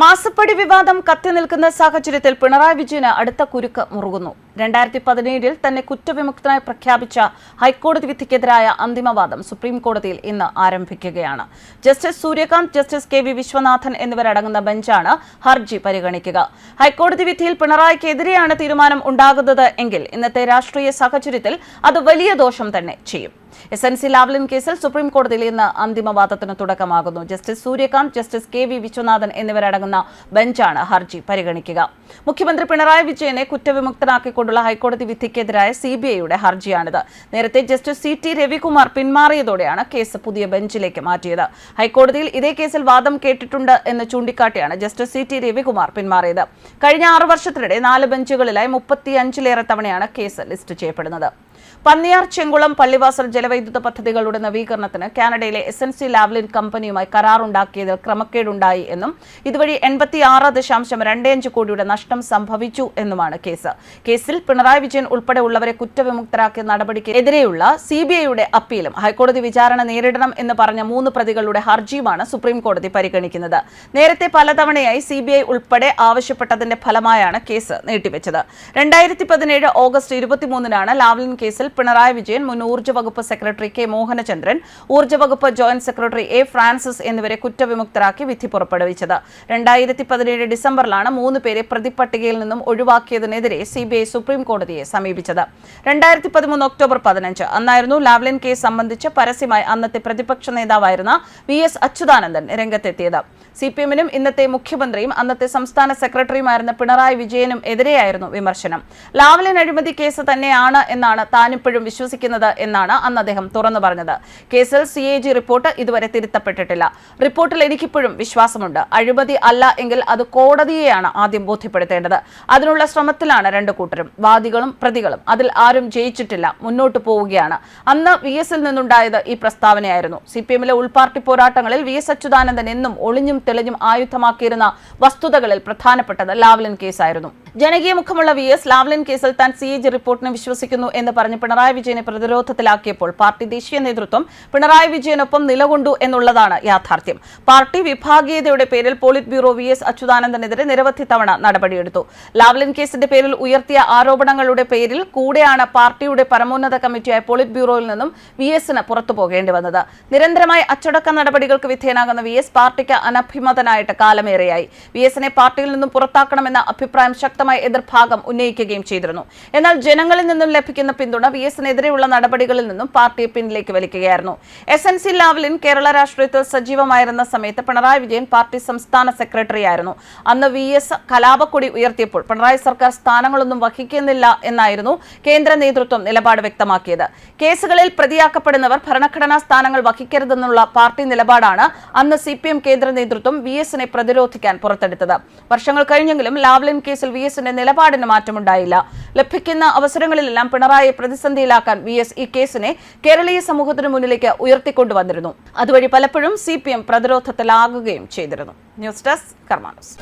മാസപ്പടി വിവാദം കത്തി നിൽക്കുന്ന സാഹചര്യത്തിൽ പിണറായി വിജയന് അടുത്ത കുരുക്ക് മുറുകുന്നു. രണ്ടായിരത്തി പതിനേഴിൽ തന്നെ കുറ്റവിമുക്തനായി പ്രഖ്യാപിച്ച ഹൈക്കോടതി വിധിക്കെതിരായ അന്തിമവാദം സുപ്രീം കോടതിയിൽ ഇന്ന് ആരംഭിക്കുകയാണ്. Justice Suryakant justice K V Viswanathan എന്നിവരടങ്ങുന്ന ബെഞ്ചാണ് ഹർജി പരിഗണിക്കുക. ഹൈക്കോടതി വിധിയിൽ പിണറായിക്കെതിരെയാണ് തീരുമാനം ഉണ്ടാകുന്നത് എങ്കിൽ ഇന്നത്തെ രാഷ്ട്രീയ സാഹചര്യത്തിൽ അത് വലിയ ദോഷം തന്നെ ചെയ്യും. എസ് എൻ സി ലാവ്ലിൻ കേസിൽ സുപ്രീം കോടതിയിൽ ഇന്ന് അന്തിമവാദത്തിന് തുടക്കമാകുന്നു. Justice Suryakant justice K V Viswanathan എന്നിവരടങ്ങുന്ന ബെഞ്ചാണ് ഹർജി പരിഗണിക്കുക. മുഖ്യമന്ത്രി പിണറായി വിജയനെ കുറ്റവിമുക്തനാക്കിക്കൊണ്ടുള്ള ഹൈക്കോടതി വിധിക്കെതിരായ സി ബി ഐയുടെ ഹർജിയാണിത്. നേരത്തെ ജസ്റ്റിസ് സി ടി രവികുമാർ പിന്മാറിയതോടെയാണ് കേസ് പുതിയ ബെഞ്ചിലേക്ക് മാറ്റിയത്. ഹൈക്കോടതിയിൽ ഇതേ കേസിൽ വാദം കേട്ടിട്ടുണ്ട് എന്ന് ചൂണ്ടിക്കാട്ടിയാണ് ജസ്റ്റിസ് സി ടി രവികുമാർ പിന്മാറിയത്. കഴിഞ്ഞ ആറു വർഷത്തിനിടെ നാല് ബെഞ്ചുകളിലായി മുപ്പത്തിയഞ്ചിലേറെ തവണയാണ് കേസ് ലിസ്റ്റ് ചെയ്യപ്പെടുന്നത്. പന്നിയാർ ചെങ്കുളം പള്ളിവാസൽ ജലവൈദ്യുത പദ്ധതികളുടെ നവീകരണത്തിന് കാനഡയിലെ എസ് എൻ സി ലാവ്ലിൻ കമ്പനിയുമായി കരാറുണ്ടാക്കിയതിൽ ക്രമക്കേടുണ്ടായി എന്നും ഇതുവഴി എൺപത്തിയാറ് ദശാംശം രണ്ടേഞ്ച് കോടിയുടെ നഷ്ടം സംഭവിച്ചു എന്നുമാണ് കേസ്. കേസിൽ പിണറായി വിജയൻ ഉൾപ്പെടെയുള്ളവരെ കുറ്റവിമുക്തരാക്കിയ നടപടിക്ക് എതിരെയുള്ള സി ബി ഐയുടെ അപ്പീലും ഹൈക്കോടതി വിചാരണ നേരിടണം എന്ന് പറഞ്ഞ മൂന്ന് പ്രതികളുടെ ഹർജിയുമാണ് സുപ്രീം കോടതി പരിഗണിക്കുന്നത്. നേരത്തെ പലതവണയായി സി ബി ഐ ഉൾപ്പെടെ ആവശ്യപ്പെട്ടതിന്റെ ഫലമായാണ് കേസ് നീട്ടിവെച്ചത്. രണ്ടായിരത്തി പതിനേഴ് ഓഗസ്റ്റ് ഇരുപത്തിമൂന്നിനാണ് ലാവ്ലിൻ കേസിൽ പിണറായി വിജയൻ മുൻ ഊർജ വകുപ്പ് സെക്രട്ടറി കെ മോഹനചന്ദ്രൻ ഊർജ വകുപ്പ് ജോയിന്റ് സെക്രട്ടറി എ ഫ്രാൻസിസ് എന്നിവരെ കുറ്റവിമുക്തരാക്കി വിധി പുറപ്പെടുവിച്ചത്. രണ്ടായിരത്തി പതിനേഴ് ഡിസംബറിലാണ് മൂന്ന് പേരെ പ്രതിപട്ടികയിൽ നിന്നും ഒഴിവാക്കിയതിനെതിരെ സി ബി ഐ സുപ്രീം കോടതിയെ സമീപിച്ചത്. രണ്ടായിരത്തി പതിമൂന്ന് ഒക്ടോബർ പതിനഞ്ച് അന്നായിരുന്നു ലാവ്ലിൻ കേസ് സംബന്ധിച്ച് പരസ്യമായി അന്നത്തെ പ്രതിപക്ഷ നേതാവായിരുന്ന വി എസ് അച്യുതാനന്ദൻ രംഗത്തെത്തിയത്. സി പി എമ്മിനും ഇന്നത്തെ മുഖ്യമന്ത്രിയും അന്നത്തെ സംസ്ഥാന സെക്രട്ടറിയുമായിരുന്ന പിണറായി വിജയനും എതിരെയായിരുന്നു വിമർശനം. ലാവ്ലിൻ അഴിമതി കേസ് തന്നെയാണ് എന്നാണ് താനിപ്പോഴും വിശ്വസിക്കുന്നത് എന്നാണ് അന്ന് അദ്ദേഹം തുറന്നു പറഞ്ഞത്. കേസിൽ സി എ ജി റിപ്പോർട്ട് ഇതുവരെ തിരുത്തപ്പെട്ടിട്ടില്ല. റിപ്പോർട്ടിൽ എനിക്കിപ്പോഴും വിശ്വാസമുണ്ട്. അഴിമതി അല്ല എങ്കിൽ അത് കോടതിയെയാണ് ആദ്യം ബോധ്യപ്പെടുത്തേണ്ടത്. അതിനുള്ള ശ്രമത്തിലാണ് രണ്ടു കൂട്ടരും വാദികളും പ്രതികളും. അതിൽ ആരും ജയിച്ചിട്ടില്ല മുന്നോട്ട് പോവുകയാണ്. അന്ന് വി എസിൽ നിന്നുണ്ടായത് ഈ പ്രസ്താവനയായിരുന്നു. സി പി എമ്മിലെ ഉൾപാർട്ടി പോരാട്ടങ്ങളിൽ വി എസ് അച്യുതാനന്ദൻ എന്നും ഒളിഞ്ഞും തെളിഞ്ഞും ആയുധമാക്കിയിരുന്ന വസ്തുതകളിൽ പ്രധാനപ്പെട്ടത് ലാവ്ലിൻ കേസായിരുന്നു. ജനകീയ മുഖമുള്ള വി എസ് ലാവ്ലിൻ കേസിൽ താൻ സി എ ജി റിപ്പോർട്ടിനെ വിശ്വസിക്കുന്നു എന്ന് പറഞ്ഞ് പിണറായി വിജയനെ പ്രതിരോധത്തിലാക്കിയപ്പോൾ പാർട്ടി ദേശീയ നേതൃത്വം പിണറായി വിജയനൊപ്പം നിലകൊണ്ടു എന്നുള്ളതാണ് യാഥാർത്ഥ്യം. പാർട്ടി വിഭാഗീയതയുടെ പേരിൽ പോളിറ്റ് ബ്യൂറോ വി എസ് അച്യുതാനന്ദനെതിരെ നിരവധി തവണ നടപടിയെടുത്തു. ലാവ്ലിൻ കേസിന്റെ പേരിൽ ഉയർത്തിയ ആരോപണങ്ങളുടെ പേരിൽ കൂടെയാണ് പാർട്ടിയുടെ പരമോന്നത കമ്മിറ്റിയായ പോളിറ്റ് ബ്യൂറോയിൽ നിന്നും വി എസിന് പുറത്തു പോകേണ്ടി വന്നത്. നിരന്തരമായ അച്ചടക്ക നടപടികൾക്ക് വിധേയനാകുന്ന വി എസ് പാർട്ടിക്ക് അനഭിമതനായിട്ട് കാലമേറെയായി. വി എസിനെ പാർട്ടിയിൽ നിന്നും പുറത്താക്കണമെന്ന അഭിപ്രായം ശക്തമായ എതിർഭാഗം ഉന്നയിക്കുകയും ചെയ്തിരുന്നു. എന്നാൽ ജനങ്ങളിൽ നിന്നും ലഭിക്കുന്ന പിന്തുണ വി എസിനെതിരെയുള്ള നടപടികളിൽ നിന്നും പാർട്ടി പിന്നിലേക്ക് വലിക്കുകയായിരുന്നു. S N C Lavalin Kerala രാഷ്ട്രീയത്തിൽ സജീവമായിരുന്ന സമയത്ത് പിണറായി വിജയൻ പാർട്ടി സംസ്ഥാന സെക്രട്ടറി ആയിരുന്നു അന്ന് വി എസ് കലാപക്കൊടി ഉയർത്തിയപ്പോൾ പിണറായി സർക്കാർ സ്ഥാനങ്ങളൊന്നും വഹിക്കുന്നില്ല എന്നായിരുന്നു കേന്ദ്ര നേതൃത്വം നിലപാട് വ്യക്തമാക്കിയത്. കേസുകളിൽ പ്രതിയാക്കപ്പെടുന്നവർ ഭരണഘടനാ സ്ഥാനങ്ങൾ വഹിക്കരുതെന്നുള്ള പാർട്ടി നിലപാടാണ് അന്ന് സി പി എം കേന്ദ്ര നേതൃത്വം വി എസിനെ പ്രതിരോധിക്കാൻ പുറത്തെടുത്തത്. വർഷങ്ങൾ കഴിഞ്ഞെങ്കിലും ലാവ്ലിൻ കേസിൽ വി എസിന്റെ നിലപാടിന് മാറ്റമുണ്ടായില്ല. ലഭിക്കുന്ന അവസരങ്ങളിലെല്ലാം പിണറായിയെ പ്രതിസന്ധിയിലാക്കാൻ വി എസ് ഈ കേസിനെ കേരളീയ സമൂഹത്തിന് മുന്നിലേക്ക് ഉയർത്തിക്കൊണ്ടുവന്നിരുന്നു. അതുവഴി പലപ്പോഴും സി പി എം പ്രതിരോധത്തിലാകുകയും ചെയ്തിരുന്നു. News desk കർമാനോസ്.